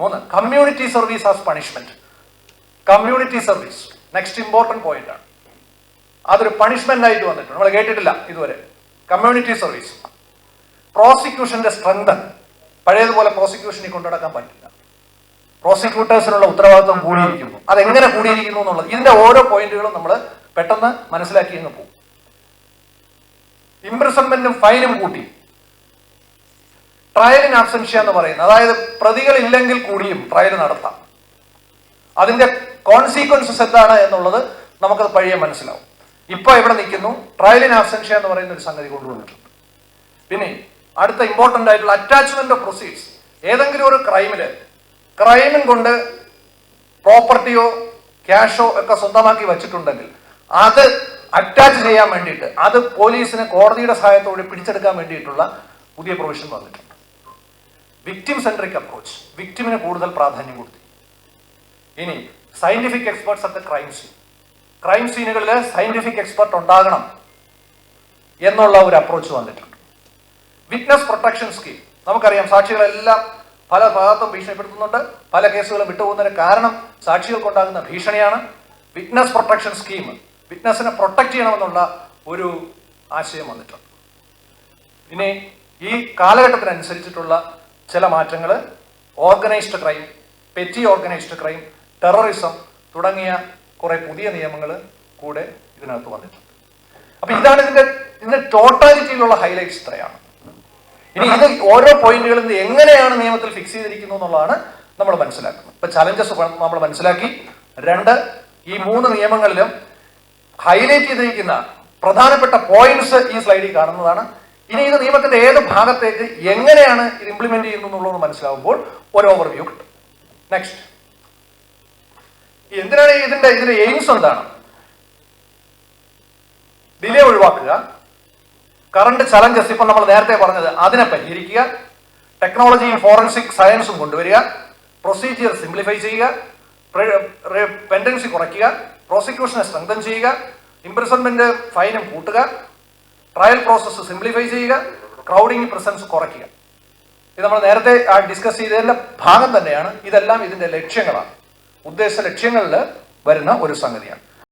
മൂന്ന്. Community service as punishment community service next important point ആണ്. അതൊരു പണിഷ്മെന്റ് ആയിട്ട് വന്നിട്ടുണ്ട്. നമ്മൾ കേട്ടിട്ടില്ല ഇതുവരെ. കമ്മ്യൂണിറ്റി സർവീസ് പ്രോസിക്യൂഷന്റെ സ്ട്രെങ്ത് പഴയതുപോലെ പ്രോസിക്യൂഷനെ കൊണ്ടുനടക്കാൻ പറ്റില്ല. പ്രോസിക്യൂട്ടേഴ്സിനുള്ള ഉത്തരവാദിത്വം കൂടിയിരിക്കുന്നു. അതെങ്ങനെ കൂടിയിരിക്കുന്നു എന്നുള്ളത്. ഇതിന്റെ ഓരോ പോയിന്റുകളും നമ്മൾ പെട്ടെന്ന് മനസ്സിലാക്കി അങ്ങ് പോകും. ഇംപ്രിസൺമെന്റും ഫൈനും കൂട്ടി. ട്രയലിൻ ആബ്സെൻഷ്യ എന്ന് പറയുന്നത്. അതായത് പ്രതികൾ ഇല്ലെങ്കിൽ കൂടിയും ട്രയൽ നടത്താം. അതിന്റെ കോൺസിക്വൻസസ് എന്താണ് എന്നുള്ളത് നമുക്കത് പഴയ മനസ്സിലാവും. ഇപ്പൊ ഇവിടെ നിൽക്കുന്നു? ട്രയൽ ഇൻ ആബ്സെൻഷ്യ എന്ന് പറയുന്ന ഒരു സംഗതി കൊണ്ടുവന്നിട്ടുണ്ട്. പിന്നെ അടുത്ത ഇമ്പോർട്ടന്റ് ആയിട്ടുള്ള അറ്റാച്ച്മെന്റ് ഓഫ് പ്രൊസീഡ്സ് ഏതെങ്കിലും ഒരു ക്രൈമിൽ ക്രൈമിൻ കൊണ്ട് പ്രോപ്പർട്ടിയോ ക്യാഷോ ഒക്കെ സ്വന്തമാക്കി വെച്ചിട്ടുണ്ടെങ്കിൽ അത് അറ്റാച്ച് ചെയ്യാൻ വേണ്ടിയിട്ട് അത് പോലീസിന് കോടതിയുടെ സഹായത്തോടെ പിടിച്ചെടുക്കാൻ വേണ്ടിയിട്ടുള്ള പുതിയ പ്രൊവിഷൻ വന്നിട്ടുണ്ട്. വിക്ടിം സെൻട്രിക് അപ്രോച്ച് വിക്ടിമിന് കൂടുതൽ പ്രാധാന്യം കൊടുത്തു. ഇനി scientific experts at crime scene crime സീനുകളിൽ scientific expert ഉണ്ടാകണം എന്നുള്ള ഒരു അപ്രോച്ച് വന്നിട്ടുണ്ട്. വിറ്റ്നസ് പ്രൊട്ടക്ഷൻ സ്കീം നമുക്കറിയാം സാക്ഷികളെല്ലാം പല ഭാഗത്തും ഭീഷണിപ്പെടുത്തുന്നുണ്ട്. പല കേസുകളും വിട്ടുപോകുന്നതിന് കാരണം സാക്ഷികൾക്കുണ്ടാകുന്ന ഭീഷണിയാണ്. വിറ്റ്നസ് പ്രൊട്ടക്ഷൻ സ്കീം വിറ്റ്നസിനെ പ്രൊട്ടക്ട് ചെയ്യണമെന്നുള്ള ഒരു ആശയം വന്നിട്ടുണ്ട്. ഇനി ഈ കാലഘട്ടത്തിനനുസരിച്ചിട്ടുള്ള ചില മാറ്റങ്ങൾ organised crime petty organised crime terrorism തുടങ്ങിയ കുറെ പുതിയ നിയമങ്ങൾ കൂടെ ഇതിനകത്ത് വന്നിട്ടുണ്ട്. അപ്പൊ ഇതാണ് ഇതിന്റെ ഇതിന്റെ ടോട്ടാലിറ്റിയിലുള്ള ഹൈലൈറ്റ്സ് ഇത്രയാണ്. ഇനി ഇത് ഓരോ പോയിന്റുകളും എങ്ങനെയാണ് നിയമത്തിൽ ഫിക്സ് ചെയ്തിരിക്കുന്നു എന്നുള്ളതാണ് നമ്മൾ മനസ്സിലാക്കുന്നത്. ഇപ്പൊ ചലഞ്ചസ് നമ്മൾ മനസ്സിലാക്കി. രണ്ട് ഈ മൂന്ന് നിയമങ്ങളിലും ഹൈലൈറ്റ് ചെയ്തിരിക്കുന്ന പ്രധാനപ്പെട്ട പോയിന്റ്സ് ഈ സ്ലൈഡിൽ കാണുന്നതാണ്. ഇനി ഇത് നിയമത്തിന്റെ ഏത് ഭാഗത്തേക്ക് എങ്ങനെയാണ് ഇത് ഇംപ്ലിമെന്റ് ചെയ്യുന്നത് മനസ്സിലാവുമ്പോൾ ഒരു ഓവർവ്യൂ കിട്ടും. നെക്സ്റ്റ് എന്തിനാണ് ഇതിന്റെ ഇതിന്റെ എയിംസ് എന്താണ്? ഡിലേ ഒഴിവാക്കുക. കറണ്ട് ചലഞ്ചസ് ഇപ്പൊ നമ്മൾ നേരത്തെ പറഞ്ഞത് അതിനെ പരിഹരിക്കുക. ടെക്നോളജിയും ഫോറൻസിക് സയൻസും കൊണ്ടുവരിക. പ്രൊസീജിയർ സിംപ്ലിഫൈ ചെയ്യുക. പെൻഡൻസി കുറയ്ക്കുക. പ്രോസിക്യൂഷനെ സ്ട്രെങ്തൻ ചെയ്യുക. ഇംപ്രിസൺമെന്റ് ഫൈനും കൂട്ടുക. ട്രയൽ പ്രോസസ്സ് സിംപ്ലിഫൈ ചെയ്യുക ക്രൗഡിംഗ് പ്രസൻസ് കുറയ്ക്കുക. ഇത് നമ്മൾ നേരത്തെ ഡിസ്കസ് ചെയ്തതിന്റെ ഭാഗം തന്നെയാണ്. ഇതെല്ലാം ഇതിന്റെ ലക്ഷ്യങ്ങളാണ്. ഉദ്ദേശ ലക്ഷ്യങ്ങളിൽ വരുന്ന ഒരു സംഗതിയാണ്.